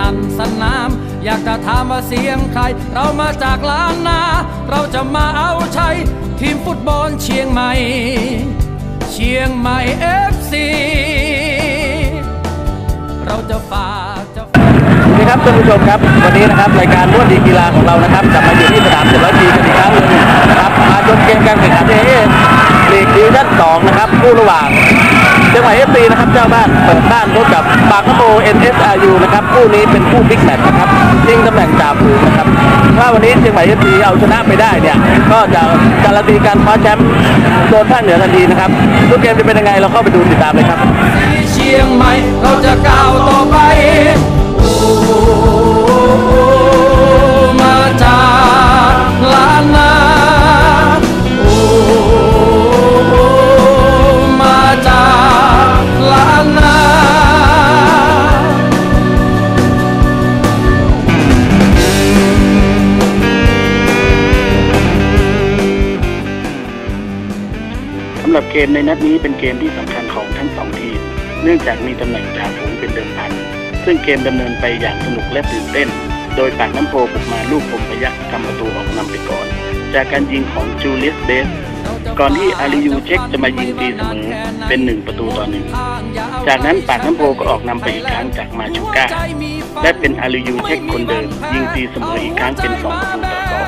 นั่นสนาม อยากจะถามว่าเสียงใคร เรามาจากล้านนา เราจะมาเอาชัยทีมฟุตบอลเชียงใหม่ เชียงใหม่เอฟซีเราจะฝากจะฝาสวัสดีครับท่านผู้ชมครับ วันนี้นะครับรายการวดดีกีฬาของเรานะครับกลับมาอยู่ที่สนามเจ็ดร้อยปีกันอีกครั้งหนึงนะครับมาชมเกมการแข่งขันเอเอลีกดิวิชั่นสองนะครับคู่ระหว่าง ชียงใหม่เอฟซีนะครับเจ้าบ้านเปิดบ้านพบกับปากะโมเอ็นเอสอาร์ยูนะครับคู่นี้เป็นคู่บิ๊กแมตช์นะครับชิงตำแหน่งจ่าฝูงนะครับถ้าวันนี้เชียงใหม่เอฟซีเอาชนะไปได้เนี่ยก็จะการันตีการคว้าแชมป์โซนภาคเหนือทันทีนะครับทุกเกมจะเป็นยังไงเราเข้าไปดูติดตามเลยครับ เชียงใหม่เราจะก้าวต่อไป เกมในนัดนี้เป็นเกมที่สำคัญของทั้งสองทีม เนื่องจากมีตำแหน่งจ่าฝูงเป็นเดิมพัน ซึ่งเกมดำเนินไปอย่างสนุกและตื่นเต้น โดยปากน้ำโพบุกมาลูกผมพยักทำประตูออกนำไปก่อน จากการยิงของจูเลียสเบสก่อนที่อาริยูเช็คจะมายิงตีเสมอเป็นหนึ่งประตูต่อหนึ่ง จากนั้นปากน้ำโพก็ออกนำไปอีกครั้งจากมาชูก้า และเป็นอาริยูเช็คคนเดิม ยิงตีเสมออีกครั้งเป็นสองประตูต่อสอง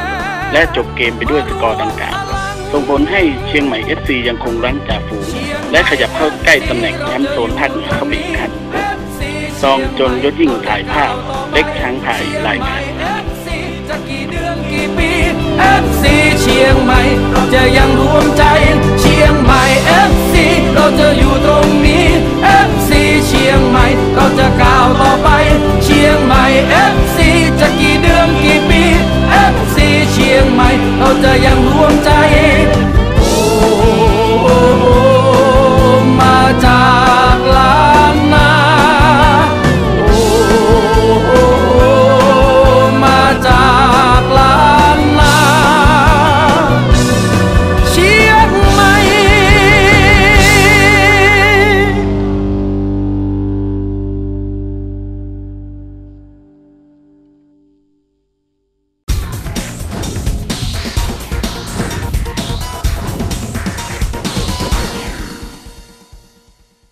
และจบเกมไปด้วยสกอร์ดังกล่าว ส่งผลให้เชียงใหม่เอฟซียังคงรั้งจ่าฝูง และขยับเข้าใกล้ตำแหน่งแชมป์โซนภาคเหนือเข้าไปอีกขั้นซองจนยศยิ่งถ่ายภาพ เล็กช้างไทยรายงานเอฟซีเชียงใหม่เราจะยังรวมใจ เชียงใหม่เอฟซีเราจะอยู่ตรงนี้เอฟซีเชียงใหม่เราจะก้าวต่อไป เชียงใหม่เอฟซีจะกี่เดือนกี่ปีเอฟซีเชียงใหม่เราจะยัง